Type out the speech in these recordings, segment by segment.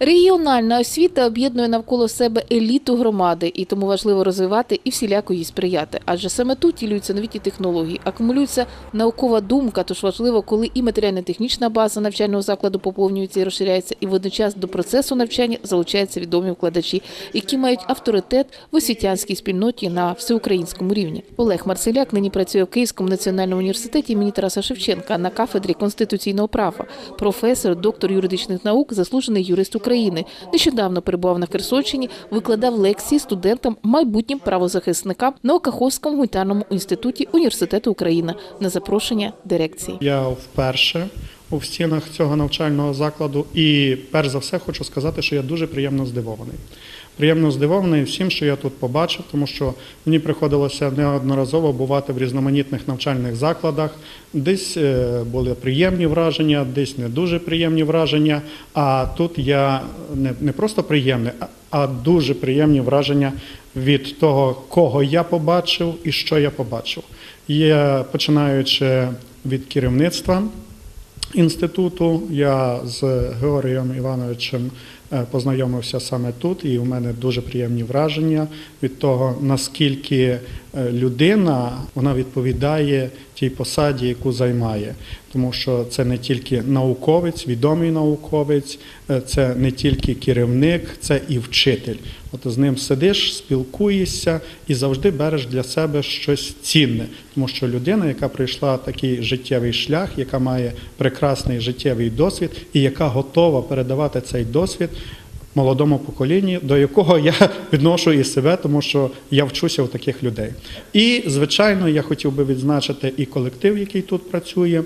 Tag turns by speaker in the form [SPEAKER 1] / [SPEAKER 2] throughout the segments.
[SPEAKER 1] Регіональна освіта об'єднує навколо себе еліту громади, і тому важливо розвивати і всіляко їй сприяти. Адже саме тут тілюються новітні технології, акумулюється наукова думка. Тож важливо, коли і матеріально-технічна база навчального закладу поповнюється і розширяється, і водночас до процесу навчання залучаються відомі вкладачі, які мають авторитет в освітянській спільноті на всеукраїнському рівні. Олег Марселяк нині працює в Київському національному університеті імені Тараса Шевченка на кафедрі конституційного права. Професор, доктор юридичних наук, заслужений юрист України. Нещодавно перебував на Херсонщині, викладав лекції студентам, майбутнім правозахисникам на Окаховському гуманітарному інституті університету України на запрошення дирекції.
[SPEAKER 2] Я вперше у стінах цього навчального закладу, і перш за все хочу сказати, що я дуже приємно здивований. Приємно здивований всім, що я тут побачив, тому що мені приходилося неодноразово бувати в різноманітних навчальних закладах. Десь е, були приємні враження, десь не дуже приємні враження. А тут я не, просто приємний, а- дуже приємні враження від того, кого я побачив і що я побачив. Є починаючи від керівництва інституту. Я з Георгієм Івановичем познайомився саме тут, і у мене дуже приємні враження від того, наскільки е, людина вона відповідає тій посаді, яку займає. Тому що це не тільки науковець, відомий науковець, е, це не тільки керівник, це і вчитель. От з ним сидиш, спілкуєшся і завжди береш для себе щось цінне, тому що людина, яка пройшла такий життєвий шлях, яка має прекрасний життєвий досвід і яка готова передавати цей досвід молодому поколінню, до якого я відношу і себе, тому що я вчуся у таких людей. І, звичайно, я хотів би відзначити і колектив, який тут працює,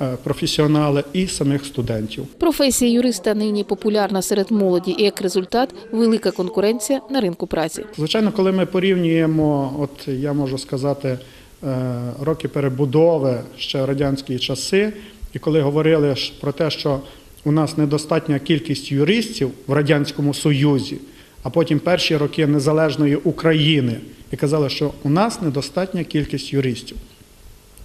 [SPEAKER 2] е, професіонали, і самих студентів.
[SPEAKER 1] Професія юриста нині популярна серед молоді, і як результат велика конкуренція на ринку праці.
[SPEAKER 2] Звичайно, коли ми порівнюємо, от я можу сказати, е, роки перебудови ще радянські часи, і коли говорили про те, що у нас недостатня кількість юристів в Радянському Союзі, а потім перші роки незалежної України, і казали, що у нас недостатня кількість юристів.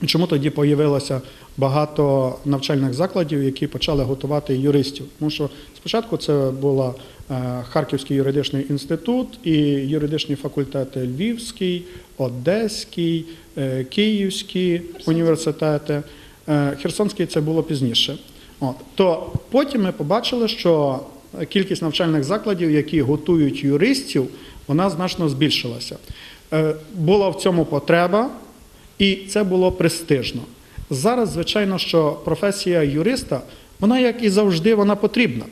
[SPEAKER 2] І Чому тоді появилося багато навчальних закладів, які почали готувати юристів? Тому що спочатку це була е, Харківський юридичний інститут і юридичні факультети Львівський, Одеський, е, Київський університети. Е, Херсонський це було пізніше. От. То потім ми побачили, що кількість навчальних закладів, які готують юристів, вона значно збільшилася. Е, Була в цьому потреба, і це було престижно. Зараз, звичайно, що професія юриста, вона, як і завжди, вона потрібна.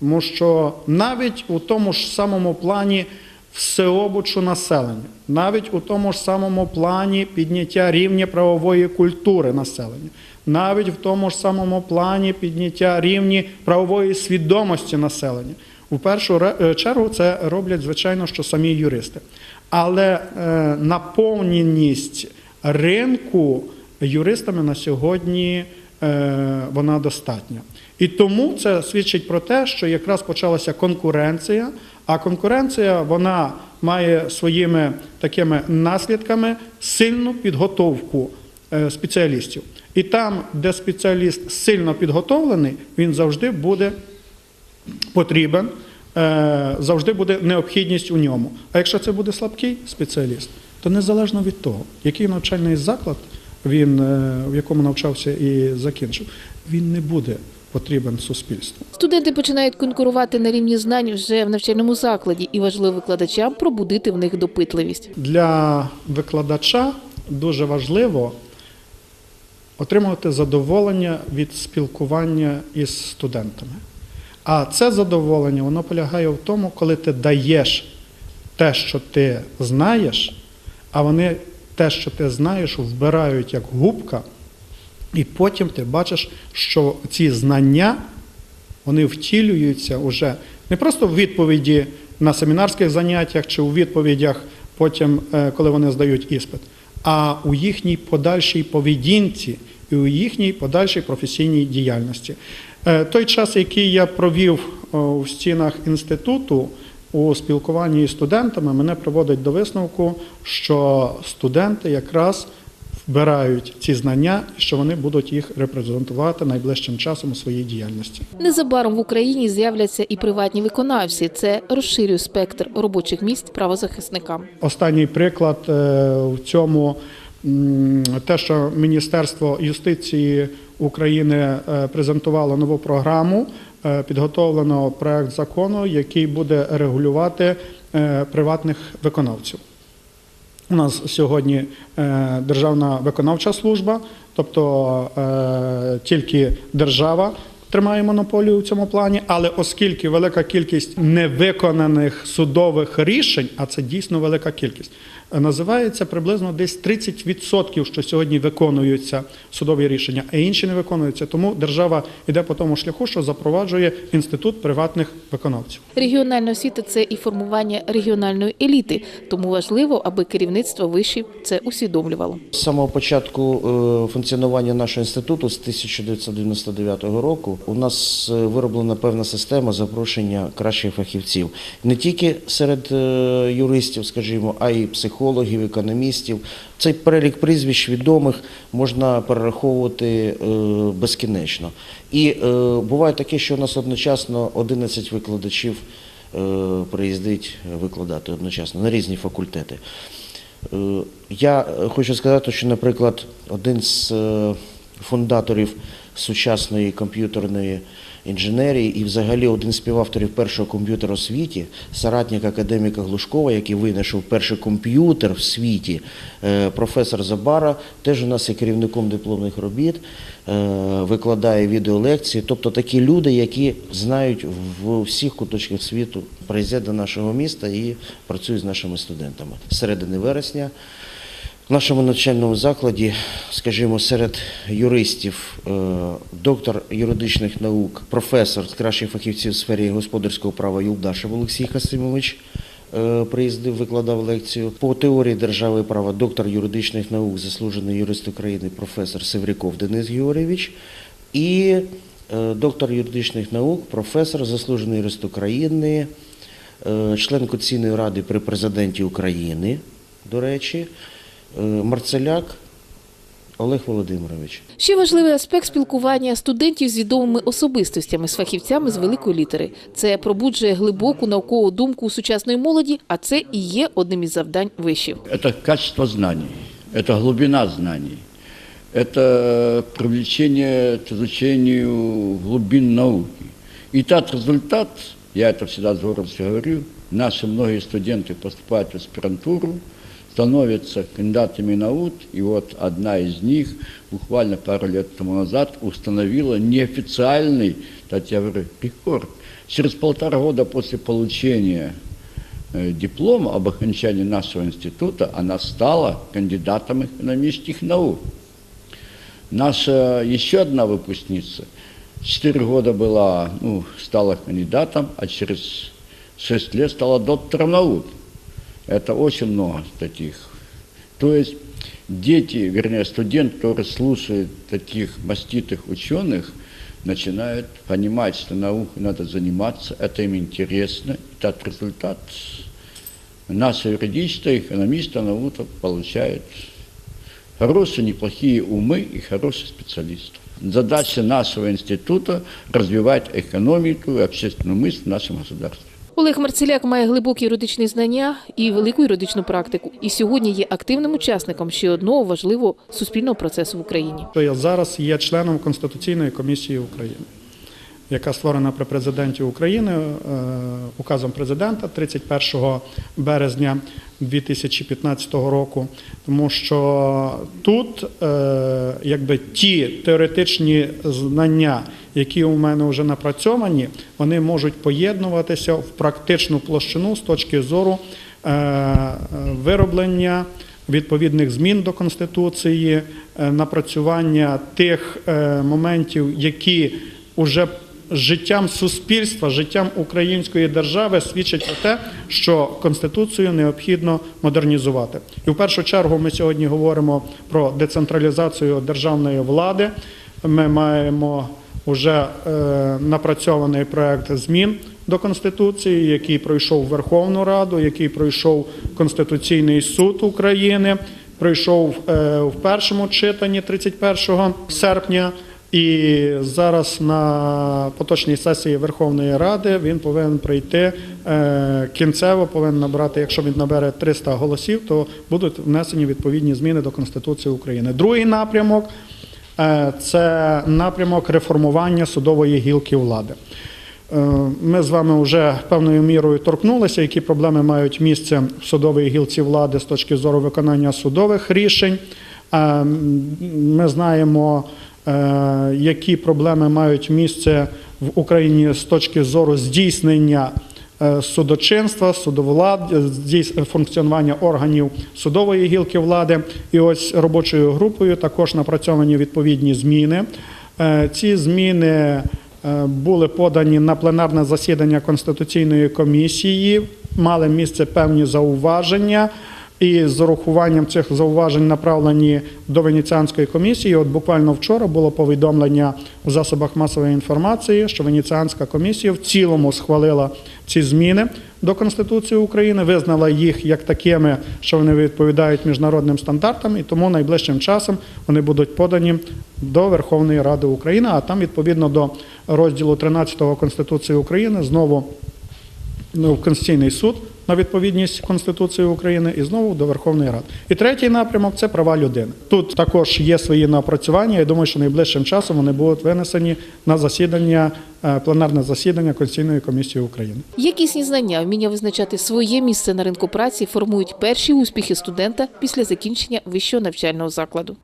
[SPEAKER 2] Тому що навіть у тому ж самому плані всеобучу населення, навіть у тому ж самому плані підняття рівня правової культури населення, навіть в тому ж самому плані підняття рівня правової свідомості населення. У першу е, чергу це роблять, звичайно, що самі юристи. Але е, наповненість ринку юристами на сьогодні е, вона достатня. І тому це свідчить про те, що якраз почалася конкуренція, а конкуренція вона має своїми такими наслідками сильну підготовку е, спеціалістів. І там, де спеціаліст сильно підготовлений, він завжди буде потрібен, е, завжди буде необхідність у ньому. А якщо це буде слабкий спеціаліст, то незалежно від того, який навчальний заклад він, е, в якому навчався і закінчив, він не буде потрібен суспільству.
[SPEAKER 1] Студенти починають конкурувати на рівні знань вже в навчальному закладі, і важливо викладачам пробудити в них допитливість.
[SPEAKER 2] Для викладача дуже важливо отримувати задоволення від спілкування із студентами. А це задоволення воно полягає в тому, коли ти даєш те, що ти знаєш, а вони те, що ти знаєш, вбирають як губка, і потім ти бачиш, що ці знання вони втілюються уже не просто в відповіді на семінарських заняттях чи у відповідях потім, е, коли вони здають іспит, а у їхній подальшій поведінці і у їхній подальшій професійній діяльності. Е, Той час, який я провів о, у стінах інституту у спілкуванні з студентами, мене приводить до висновку, що студенти якраз вбирають ці знання що вони будуть їх репрезентувати найближчим часом у своїй діяльності.
[SPEAKER 1] Незабаром в Україні з'являться і приватні виконавці. Це розширює спектр робочих місць правозахисникам.
[SPEAKER 2] Останній приклад е, в цьому те, що Міністерство юстиції України е, презентувало нову програму. е, Підготовлено проект закону, який буде регулювати приватних виконавців. У нас сьогодні е, державна виконавча служба, тобто е, тільки держава тримає монополію в цьому плані, але оскільки велика кількість невиконаних судових рішень, а це дійсно велика кількість, називається приблизно десь 30%, що сьогодні виконуються судові рішення, а інші не виконуються. Тому держава йде по тому шляху, що запроваджує інститут приватних виконавців.
[SPEAKER 1] Регіональна освіта це і формування регіональної еліти, тому важливо, аби керівництво вишів це усвідомлювало.
[SPEAKER 3] З самого початку е, функціонування нашого інституту з 1999 року у нас е, вироблена певна система запрошення кращих фахівців не тільки серед е, юристів, скажімо, а й психологів, економістів. Цей перелік прізвищ відомих можна перераховувати е, безкінечно. І е, буває таке, що у нас одночасно 11 викладачів е, приїздить викладати одночасно на різні факультети. Я хочу сказати, що, наприклад, один з фундаторів сучасної комп'ютерної інженерії і взагалі один з співавторів першого комп'ютера у світі, соратник академіка Глушкова, який винайшов перший комп'ютер в світі, е, професор Забара, теж у нас є керівником дипломних робіт, е, викладає відеолекції. Тобто такі люди, які знають в всіх куточках світу, приїздять до нашого міста і працюють з нашими студентами. Середини вересня в нашому навчальному закладі, скажімо, серед юристів, е, доктор юридичних наук, професор кращих фахівців в сфері господарського права Юлдашев Олексій Хасимович е, приїздив, викладав лекцію. По теорії держави і права доктор юридичних наук, заслужений юрист України, професор Севряков Денис Георгійович і е, доктор юридичних наук, професор, заслужений юрист України, член Конституційної ради при президенті України, до речі, Марцеляк Олег Володимирович.
[SPEAKER 1] Ще важливий аспект спілкування студентів з відомими особистостями, з фахівцями з великої літери. Це пробуджує глибоку наукову думку у сучасної молоді, а це і є одним із завдань вишів.
[SPEAKER 4] Это качество знаний, это глубина знаний, это привлечение к изучению глубин науки. И тот результат, я это всегда с гордостью говорю, наши многие студенты поступают в аспирантуру, Становятся кандидатами наук, и вот одна из них буквально пару лет тому назад установила неофициальный, так я говорю, рекорд. Через полтора года после получения э, диплома об окончании нашего института она стала кандидатом экономических наук. Наша еще одна выпускница четыре года была, ну, стала кандидатом, а через шесть лет стала доктором наук. Это очень много таких. То есть дети, вернее студент, который слушает таких маститых ученых, начинают понимать, что наукой надо заниматься, это им интересно. Этот результат наши юридисты, экономисты, наука получают хорошие, неплохие умы и хороших специалистов. Задача нашего института – развивать экономику и общественную мысль в нашем государстве.
[SPEAKER 1] Олег Марцеляк має глибокі юридичні знання і велику юридичну практику. І сьогодні є активним учасником ще одного важливого суспільного процесу в Україні.
[SPEAKER 2] я зараз є членом Конституційної комісії України, яка створена при президенті України е, указом президента 31 березня 2015 року. Тому що тут е, якби ті теоретичні знання, які у мене вже напрацьовані, вони можуть поєднуватися в практичну площину з точки зору е, вироблення відповідних змін до Конституції, напрацювання тих моментів, які вже життям суспільства, життям української держави свідчать про те, що Конституцію необхідно модернізувати. І в першу чергу ми сьогодні говоримо про децентралізацію державної влади. Ми маємо вже е, напрацьований проект змін до Конституції, який пройшов Верховну Раду, який пройшов Конституційний суд України. пройшов е, в першому читанні 31 серпня. І зараз на поточній сесії Верховної Ради він повинен прийти е, кінцево, повинен набрати, якщо він набере 300 голосів, то будуть внесені відповідні зміни до Конституції України. Другий напрямок е, це напрямок реформування судової гілки влади. Е, Ми з вами вже певною мірою торкнулися, які проблеми мають місце в судовій гілці влади з точки зору виконання судових рішень. Ми знаємо, які проблеми мають місце в Україні з точки зору здійснення е, судочинства, судовлад, здійс- функціонування органів судової гілки влади. І ось робочою групою також напрацьовані відповідні зміни. Е, Ці зміни е, були подані на пленарне засідання Конституційної комісії, мали місце певні зауваження. І з урахуванням цих зауважень направлені до Венеціанської комісії. От буквально вчора було повідомлення в засобах масової інформації, що Венеціанська комісія в цілому схвалила ці зміни до Конституції України, визнала їх як такими, що вони відповідають міжнародним стандартам, і тому найближчим часом вони будуть подані до Верховної Ради України. А там, відповідно до розділу 13 Конституції України, знову ну, в Конституційний суд на відповідність Конституції України і знову до Верховної Ради. І третій напрямок це права людини. Тут також є свої напрацювання. Я думаю, що найближчим часом вони будуть винесені на засідання, е, пленарне засідання Конституційної комісії України.
[SPEAKER 1] Якісні знання, вміння визначати своє місце на ринку праці формують перші успіхи студента після закінчення вищого навчального закладу.